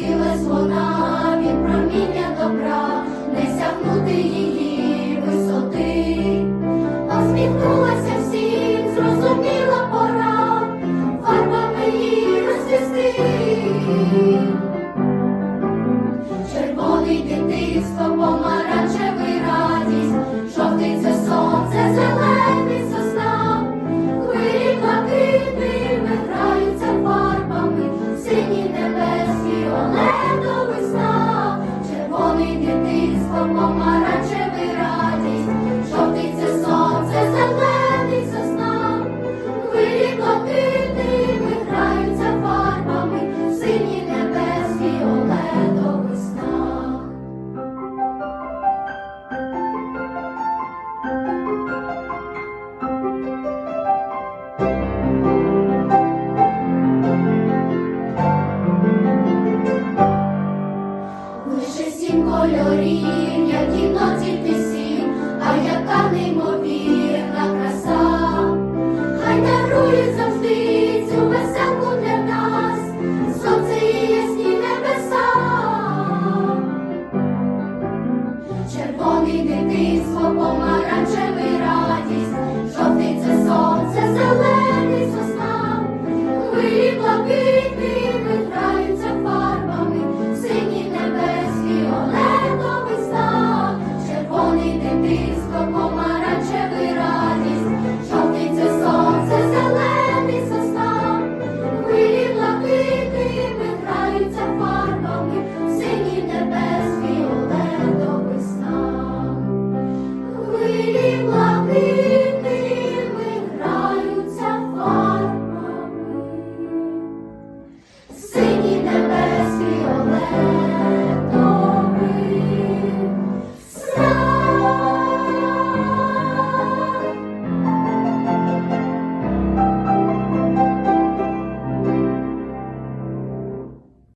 світилась проміння добра, не сягнути її висоти, посміхнулася всім зрозуміло. лише сім кольорів, як кіноці пісні, а яка неймовірна.